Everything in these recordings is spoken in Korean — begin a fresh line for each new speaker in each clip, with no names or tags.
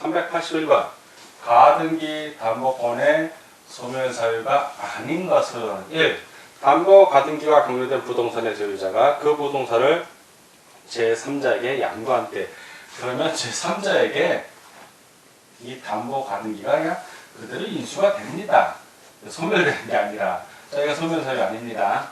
381번 가등기 담보권의 소멸 사유가 아닌 것은 1. 담보 가등기가 경료된 부동산의 소유자가 그 부동산을 제3자에게 양도한 때 그러면 제3자에게 이 담보 가등기가 그냥 그대로 인수가 됩니다. 소멸되는 게 아니라 저희가 소멸 사유 아닙니다.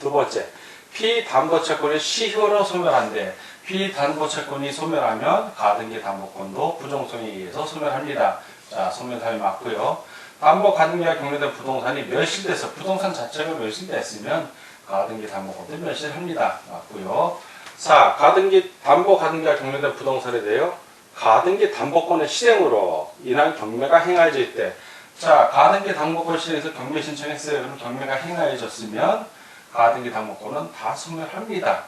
두 번째, 피담보채권이 시효로 소멸한데 피담보채권이 소멸하면 가등기 담보권도 부정성에 의해서 소멸합니다. 자, 소멸 사유 맞고요. 담보 가등기가 경료된 부동산이 멸실돼서 부동산 자체가 멸실됐으면 가등기 담보권도 멸실합니다. 맞고요. 4. 가등기 담보 가등기가 경료된 부동산에 대하여 가등기 담보권의 실행으로 인한 경매가 행해질 때 자, 가등기 담보권 실행해서 경매 신청했어요. 그럼 경매가 행해졌으면 가등기 담보권은 다 소멸합니다.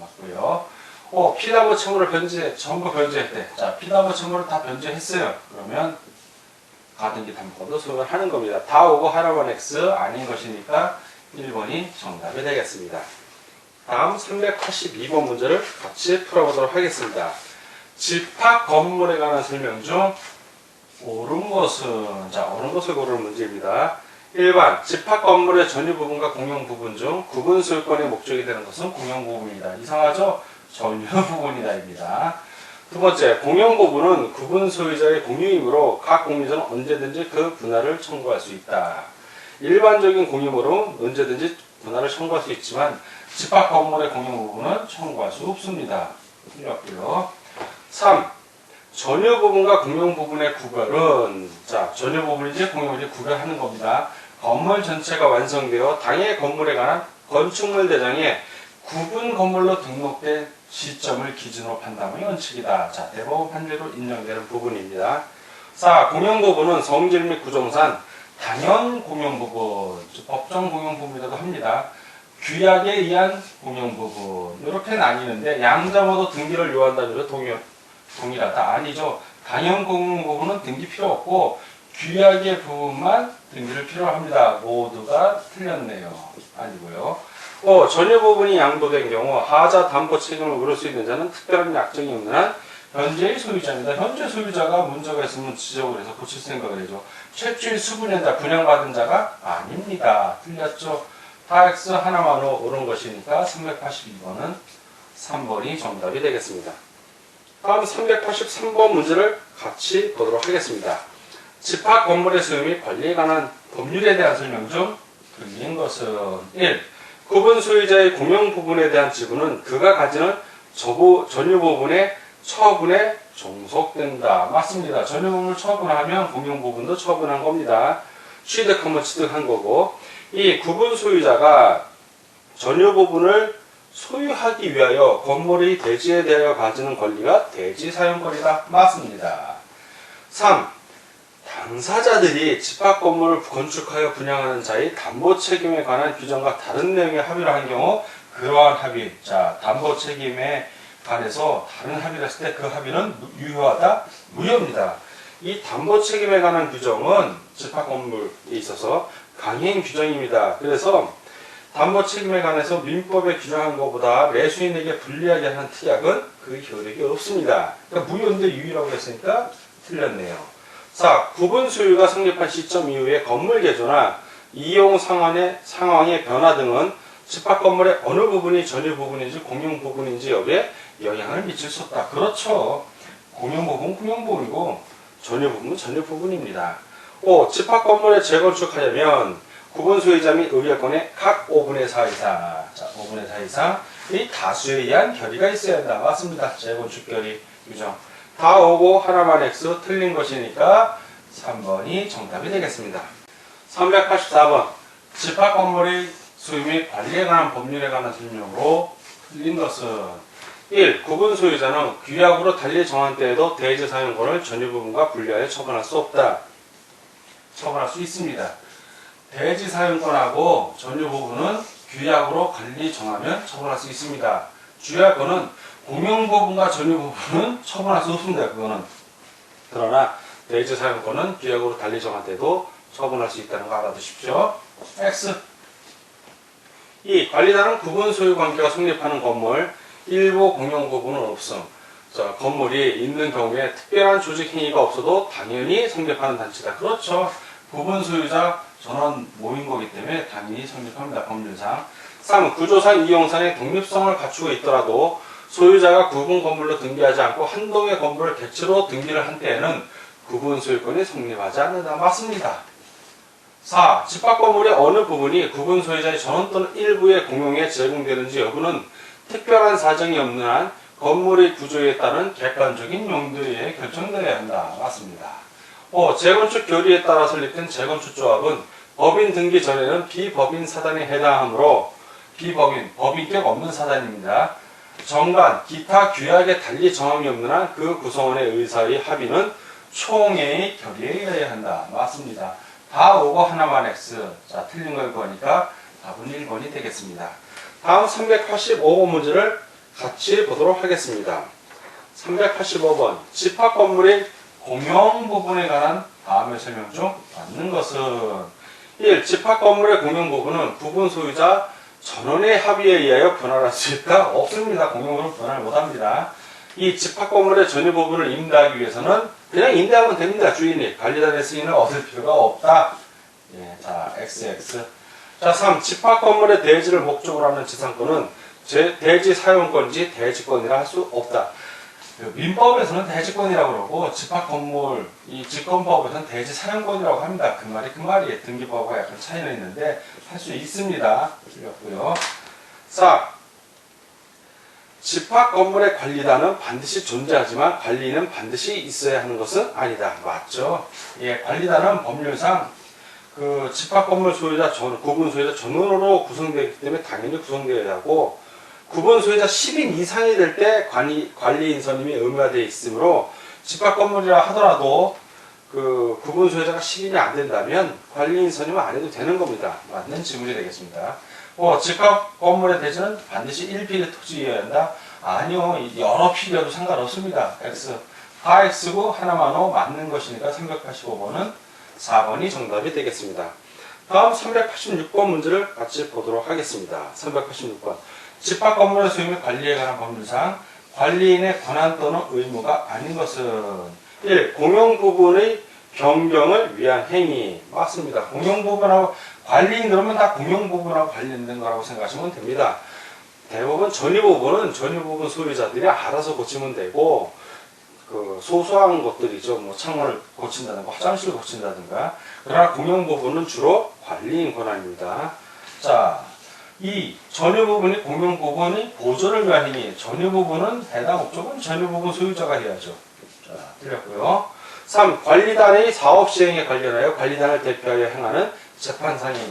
맞고요. 어, 피담보 채무를 변제, 전부 변제했대. 자, 피담보 채무를 다 변제했어요. 그러면 가등기 담보권도 소멸하는 겁니다. 다 오고 하나만 X 아닌 것이니까 1번이 정답이 되겠습니다. 다음 382번 문제를 같이 풀어보도록 하겠습니다. 집합 건물에 관한 설명 중 옳은 것은 자 옳은 것을 고르는 문제입니다. 1번 집합 건물의 전유 부분과 공용 부분 중 구분 소유권의 목적이 되는 것은 공용 부분이다. 이상하죠? 전유 부분이다입니다. 두 번째 공용 부분은 구분 소유자의 공유이므로 각 공유자는 언제든지 그 분할을 청구할 수 있다. 일반적인 공유물은 언제든지 분할을 청구할 수 있지만 집합 건물의 공용 부분은 청구할 수 없습니다. 틀렸고요. 3. 전유 부분과 공용 부분의 구별은 자 전유 부분인지 공용인지 구별하는 겁니다. 건물 전체가 완성되어 당해 건물에 관한 건축물 대장에 구분 건물로 등록된 시점을 기준으로 판단하는 원칙이다. 자 대법원 판례로 인정되는 부분입니다. 4. 공용 부분은 성질 및 구종산 당연 공용 부분, 즉 법정 공용 부분이라도 합니다. 규약에 의한 공용 부분 이렇게 나뉘는데 양자 모두 등기를 요한다는 게 동일, 동일하다 아니죠. 당연 공용 부분은 등기 필요 없고 규약의 부분만 등기를 필요합니다. 모두가 틀렸네요. 아니고요. 어, 전유 부분이 양도된 경우 하자 담보 책임을 물을 수 있는 자는 특별한 약정이 없는 한 현재의 소유자입니다. 현재 소유자가 문제가 있으면 지적을 해서 고칠 생각을 해죠. 최초의 수분에다 분양받은 자가 아닙니다. 틀렸죠. 다 X 하나만으로 옳은 것이니까 382번은 3번이 정답이 되겠습니다. 다음 383번 문제를 같이 보도록 하겠습니다. 집합 건물의 소유 및 관리에 관한 법률에 대한 설명 중 틀린 것은 1. 구분 소유자의 공용 부분에 대한 지분은 그가 가지는 저부, 전유 부분의 처분에 종속된다. 맞습니다. 전유 부분을 처분하면 공용 부분도 처분한 겁니다. 취득하면 취득한 거고 이 구분 소유자가 전유 부분을 소유하기 위하여 건물의 대지에 대하여 가지는 권리가 대지 사용권이다. 맞습니다. 3. 당사자들이 집합 건물을 건축하여 분양하는 자의 담보 책임에 관한 규정과 다른 내용의 합의를 한 경우 그러한 합의, 자 담보 책임에 관해서 다른 합의를 했을 때 그 합의는 유효하다, 무효입니다. 이 담보 책임에 관한 규정은 집합 건물에 있어서 강행 규정입니다. 그래서 담보 책임에 관해서 민법에 규정한 것보다 매수인에게 불리하게 하는 특약은 그 효력이 없습니다. 그러니까 무효인데 유효라고 했으니까 틀렸네요. 4. 구분 소유가 성립한 시점 이후에 건물 개조나 이용 상황의, 상황의 변화 등은 집합 건물의 어느 부분이 전유 부분인지 공용 부분인지 여기에 영향을 미칠 수 없다. 그렇죠. 공용 부분 공용 부분이고 전유 부분은 전유 부분입니다. 5. 집합 건물에 재건축하려면 구분 소유자 및 의결권의 각 5분의 4 이상, 자, 5분의 4 이상, 이 다수에 의한 결의가 있어야 한다. 맞습니다. 재건축 결의 규정. 다 오고 하나만 X 틀린 것이니까 3번이 정답이 되겠습니다. 384번. 집합 건물의 소유 및 관리에 관한 법률에 관한 설명으로 틀린 것은 1. 구분 소유자는 규약으로 달리 정한 때에도 대지 사용권을 전유 부분과 분리하여 처분할 수 없다. 처분할 수 있습니다. 대지 사용권하고 전유 부분은 규약으로 관리 정하면 처분할 수 있습니다. 주약권은 공용 부분과 전유 부분은 처분할 수 없습니다. 그거는. 그러나 대지 사용권은 규약으로 달리 정할 때도 처분할 수 있다는 거 알아두십시오. X. 이 관리자는 구분 소유 관계가 성립하는 건물 일부 공용 부분은 없음. 자, 건물이 있는 경우에 특별한 조직 행위가 없어도 당연히 성립하는 단체다. 그렇죠. 부분 소유자 전원 모인 거기 때문에 당연히 성립합니다. 법률상. 3. 구조상 이용상의 독립성을 갖추고 있더라도 소유자가 구분 건물로 등기하지 않고 한 동의 건물을 객체로 등기를 한 때에는 구분 소유권이 성립하지 않는다. 맞습니다. 4. 집합 건물의 어느 부분이 구분 소유자의 전원 또는 일부의 공용에 제공되는지 여부는 특별한 사정이 없는 한 건물의 구조에 따른 객관적인 용도에 결정되어야 한다. 맞습니다. 5. 재건축 결의에 따라 설립된 재건축 조합은 법인 등기 전에는 비법인 사단에 해당하므로 비법인, 법인격 없는 사단입니다. 정관, 기타 규약에 달리 정함이 없는 한 그 구성원의 의사의 합의는 총회의 결의에 의해야 한다. 맞습니다. 다 오고 하나만 X. 자, 틀린 걸 보니까 답은 1번이 되겠습니다. 다음 385번 문제를 같이 보도록 하겠습니다. 385번. 집합 건물의 공용 부분에 관한 다음의 설명 중 맞는 것은 1. 집합 건물의 공용 부분은 부분 소유자 전원의 합의에 의하여 변화할 수 있다? 없습니다. 공용으로 변화를 못합니다. 이 집합 건물의 전유 부분을 임대하기 위해서는 그냥 임대하면 됩니다. 주인이 관리단의 승인을 얻을 필요가 없다. 예, 자, XX. 자, 3. 집합 건물의 대지를 목적으로 하는 지상권은 제 대지 사용권지 대지권이라 할 수 없다. 그 민법에서는 대지권이라고 그러고 집합 건물 이 직권법에서는 대지 사용권이라고 합니다. 그 말이 그 말이에요. 등기법과 약간 차이는 있는데 할 수 있습니다. 틀렸고요. 4. 집합 건물의 관리단은 반드시 존재하지만 관리는 반드시 있어야 하는 것은 아니다. 맞죠? 예, 관리단은 법률상 그 집합 건물 소유자 전, 구분 소유자 전원으로 구성되기 때문에 당연히 구성되어야 하고 구분 소유자 10인 이상이 될 때 관리, 관리 인 선임이 의무화되어 있으므로 집합 건물이라 하더라도 그 구분 소유자가 10인이 안 된다면 관리 인 선임은 안 해도 되는 겁니다. 맞는 질문이 되겠습니다. 어, 집합 건물의 대지는 반드시 1필의 토지여야 한다? 아니요. 여러 필이어도 상관없습니다. X. 다 X고 하나만 O 맞는 것이니까 385번은 4번이 정답이 되겠습니다. 다음 386번 문제를 같이 보도록 하겠습니다. 386번. 집합 건물의 소유 및 관리에 관한 법률상 관리인의 권한 또는 의무가 아닌 것은 1. 공용 부분의 변경을 위한 행위. 맞습니다. 공용 부분하고 관리인 그러면 다 공용 부분하고 관련된 거라고 생각하시면 됩니다. 대부분 전유 부분은 전유 부분 소유자들이 알아서 고치면 되고 그 소소한 것들이죠. 뭐 창문을 고친다든가 화장실 고친다든가. 그러나 공용 부분은 주로 관리인 권한입니다. 자, 이 전유 부분이 공용 부분이 보존을 위한 행위. 전유 부분은 해당 업종은 전유 부분 소유자가 해야죠. 자, 틀렸고요. 3. 관리단의 사업 시행에 관련하여 관리단을 대표하여 행하는.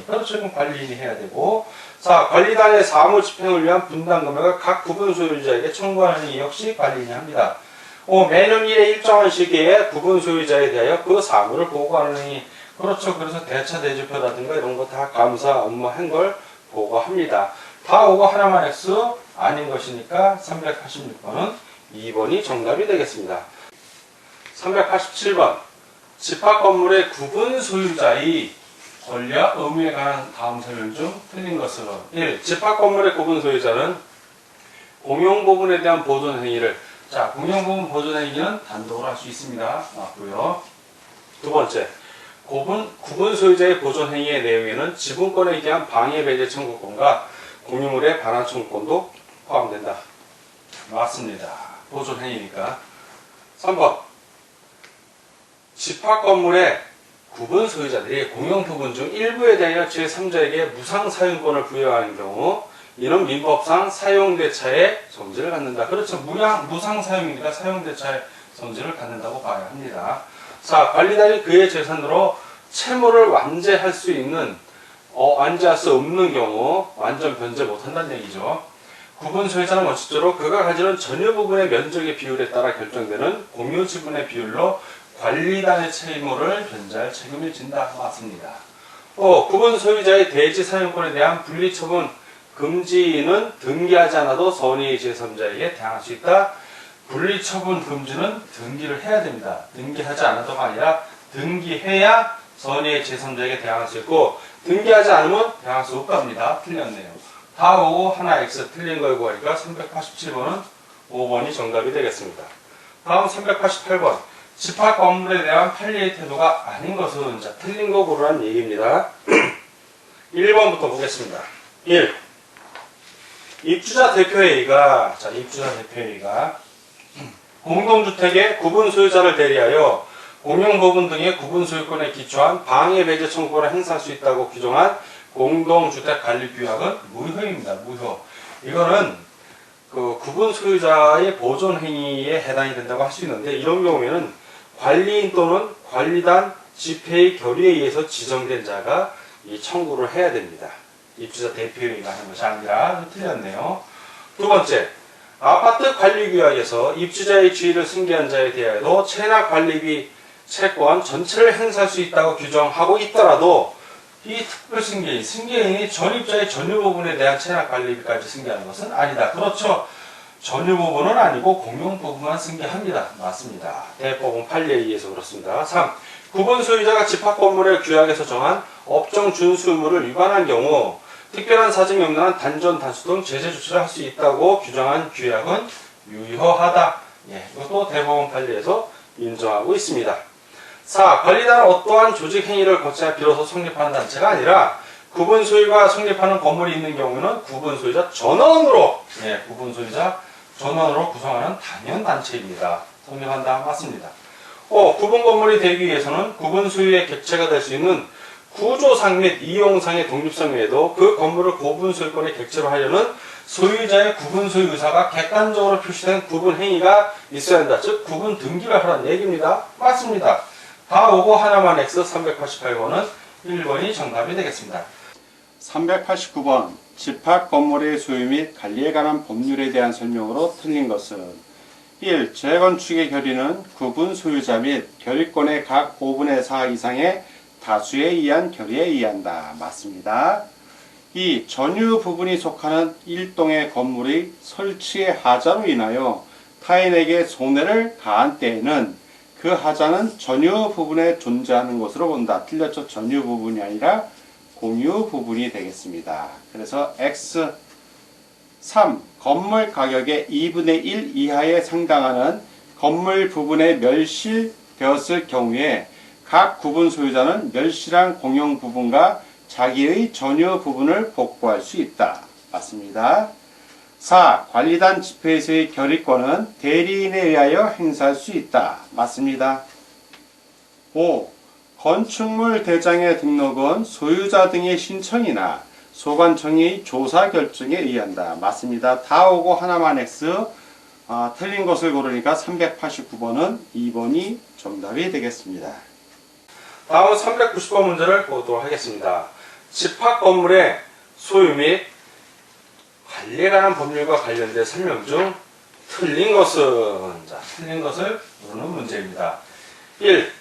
그렇죠. 그럼 관리인이 해야 되고. 4. 관리단의 사무 집행을 위한 분담 금액을 각 구분 소유자에게 청구하는 이 역시 관리인이 합니다. 5. 매년 1회 일정한 시기에 구분 소유자에 대하여 그 사무를 보고하는 이 그렇죠. 그래서 대차 대조표라든가 이런 거 다 감사 업무 한걸 보고합니다. 다 오고 하나만 X 아닌 것이니까 386번은 2번이 정답이 되겠습니다. 387번 집합 건물의 구분 소유자의 권리와 의무에 관한 다음 설명 중 틀린 것으로 1. 집합 건물의 구분 소유자는 공용 부분에 대한 보존 행위를 자 공용 부분 보존 행위는 단독으로 할 수 있습니다. 맞고요. 두 번째 구분, 구분 소유자의 보존 행위의 내용에는 지분권에 대한 방해 배제 청구권과 공유물의 반환 청구권도 포함된다. 맞습니다. 보존 행위니까. 3번 집합 건물의 구분 소유자들이 공용 부분 중 일부에 대하여 제3자에게 무상 사용권을 부여하는 경우 이는 민법상 사용대차의 성질을 갖는다. 그렇죠. 무양, 무상 사용이니까 사용대차의 성질을 갖는다고 봐야 합니다. 자, 관리단이 그의 재산으로 채무를 완제할 수 있는 어, 완제할 수 없는 경우 완전 변제 못한다는 얘기죠. 구분 소유자는 원칙적으로 그가 가지는 전유 부분의 면적의 비율에 따라 결정되는 공유 지분의 비율로 관리단의 채무를 변제할 책임을 진다. 맞습니다. 어, 구분 소유자의 대지 사용권에 대한 분리 처분 금지는 등기하지 않아도 선의 제3자에게 대항할 수 있다. 분리 처분 금지는 등기를 해야 됩니다. 등기하지 않아도가 아니라 등기해야 선의 제3자에게 대항할 수 있고 등기하지 않으면 대항할 수 없답니다. 틀렸네요. 다 오고 하나 X 틀린 걸 구하니까 387번은 5번이 정답이 되겠습니다. 다음 388번. 집합 건물에 대한 판례의 태도가 아닌 것은 자, 틀린 거 고르라는 얘기입니다. 1번부터 보겠습니다. 1. 입주자 대표회의가, 자, 입주자 대표회의가 공동주택의 구분 소유자를 대리하여 공용부분 등의 구분 소유권에 기초한 방해 배제 청구권을 행사할 수 있다고 규정한 공동주택 관리 규약은 무효입니다. 무효. 이거는 그 구분 소유자의 보존 행위에 해당이 된다고 할 수 있는데 이런 경우에는 관리인 또는 관리단 집회의 결의에 의해서 지정된 자가 이 청구를 해야 됩니다. 입주자 대표회의가 하는 것이 아니라 틀렸네요. 두 번째, 아파트 관리규약에서 입주자의 지위를 승계한 자에 대하여도 체납 관리비 채권 전체를 행사할 수 있다고 규정하고 있더라도 이 특별 승계인, 승계인이 전입자의 전유 부분에 대한 체납 관리비까지 승계하는 것은 아니다. 그렇죠. 전유 부분은 아니고 공용 부분만 승계합니다. 맞습니다. 대법원 판례에 의해서 그렇습니다. 3. 구분 소유자가 집합 건물의 규약에서 정한 업종 준수 의무를 위반한 경우 특별한 사정이 없는 한 단전 단수 등 제재 조치를 할 수 있다고 규정한 규약은 유효하다. 예, 이것도 대법원 판례에서 인정하고 있습니다. 4. 관리단은 어떠한 조직 행위를 거치하 비로소 성립하는 단체가 아니라 구분 소유가 성립하는 건물이 있는 경우는 구분 소유자 전원으로 예, 구분 소유자 전원으로 구성하는 단연 단체입니다. 성립한다 맞습니다. 5. 구분 건물이 되기 위해서는 구분 소유의 객체가 될 수 있는 구조상 및 이용상의 독립성 외에도 그 건물을 구분 소유권의 객체로 하려는 소유자의 구분 소유 의사가 객관적으로 표시된 구분 행위가 있어야 한다. 즉 구분 등기를 하라는 얘기입니다. 맞습니다. 다 오고 하나만 X 388번은 1번이 정답이 되겠습니다.
389번 집합 건물의 소유 및 관리에 관한 법률에 대한 설명으로 틀린 것은 1. 재건축의 결의는 구분 소유자 및 결의권의 각 5분의 4 이상의 다수에 의한 결의에 의한다. 맞습니다. 2. 전유 부분이 속하는 일동의 건물의 설치의 하자로 인하여 타인에게 손해를 가한 때에는 그 하자는 전유 부분에 존재하는 것으로 본다. 틀렸죠? 전유 부분이 아니라 공유 부분이 되겠습니다. 그래서 X 3. 건물 가격의 2분의 1 이하에 상당하는 건물 부분에 멸실되었을 경우에 각 구분 소유자는 멸실한 공용 부분과 자기의 전유 부분을 복구할 수 있다. 맞습니다. 4. 관리단 집회에서의 결의권은 대리인에 의하여 행사할 수 있다. 맞습니다. 5. 건축물 대장의 등록은 소유자 등의 신청이나 소관청의 조사 결정에 의한다. 맞습니다. 다 오고 하나만 X. 아, 틀린 것을 고르니까 389번은 2번이 정답이 되겠습니다.
다음은 390번 문제를 보도록 하겠습니다. 집합 건물의 소유 및 관리에 관한 법률과 관련된 설명 중 틀린 것은 자, 틀린 것을 모르는 문제입니다. 1.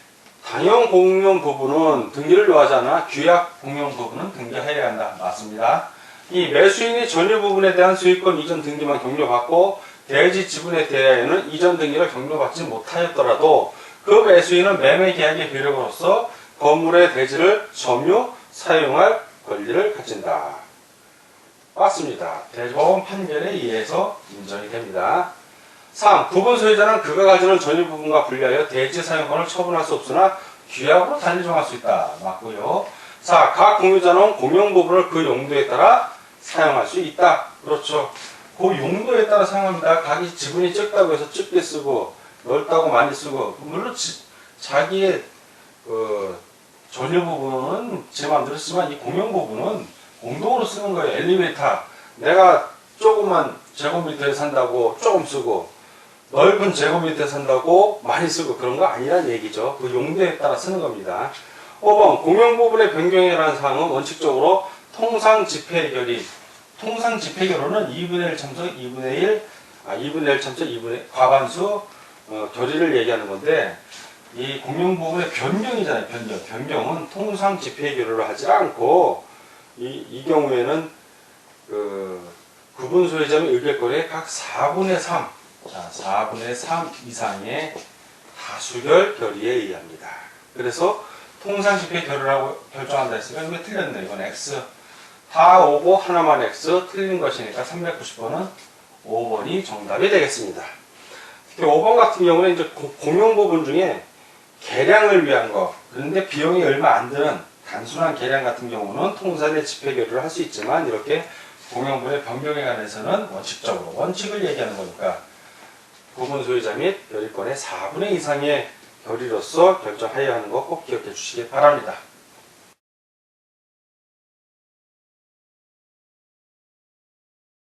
당형 공용 부분은 등기를 요하지 않아 규약 공용 부분은 등기해야 한다. 맞습니다. 이 매수인이 전유 부분에 대한 소유권 이전 등기만 격려받고 대지 지분에 대하여는 이전 등기를 격려받지 못하였더라도 그 매수인은 매매 계약의 효력으로서 건물의 대지를 점유 사용할 권리를 가진다. 맞습니다. 대법원 판결에 의해서 인정이 됩니다. 3. 구분 소유자는 그가 가지는 전유 부분과 분리하여 대지 사용권을 처분할 수 없으나 규약으로 단정할 수 있다. 맞고요. 4. 각 공유자는 공용 부분을 그 용도에 따라 사용할 수 있다. 그렇죠. 그 용도에 따라 사용합니다. 각이 지분이 적다고 해서 적게 쓰고 넓다고 많이 쓰고 물론 지- 자기의 그 전유 부분은 제 마음대로 쓰지만 이 공용 부분은 공동으로 쓰는 거예요. 엘리베이터. 내가 조그만 제곱미터에 산다고 조금 쓰고 넓은 제곱미터에 산다고 많이 쓰고 그런 거 아니란 얘기죠. 그 용도에 따라 쓰는 겁니다. 5번 공용 부분의 변경이라는 사항은 원칙적으로 통상 집회 결의 통상 집회 결의는 2분의 1 참석 2분의 1 아, 2분의 1 참석 2분의 과반수 어, 결의를 얘기하는 건데 이 공용 부분의 변경이잖아요. 변경. 변경은 통상 집회 결의를 하지 않고 이, 이 경우에는 그 구분 소유자 및 의결권의 각 4분의 3, 자, 4분의 3 이상의 다수결 결의에 의합니다. 그래서 통상 집회 결의라고 결정한다 했으니까 이거 틀렸네. 이건 X. 다 오고 하나만 X 틀린 것이니까 390번은 5번이 정답이 되겠습니다. 특히 5번 같은 경우는 이제 고- 공용 부분 중에 계량을 위한 거, 그런데 비용이 얼마 안 드는 단순한 계량 같은 경우는 통산의 집회 결의를 할 수 있지만 이렇게 공용분의 변경에 관해서는 원칙적으로 원칙을 얘기하는 거니까 부분 소유자 및 결의권의 4분의 이상의 결의로서 결정하여야 하는 거 꼭 기억해 주시기 바랍니다.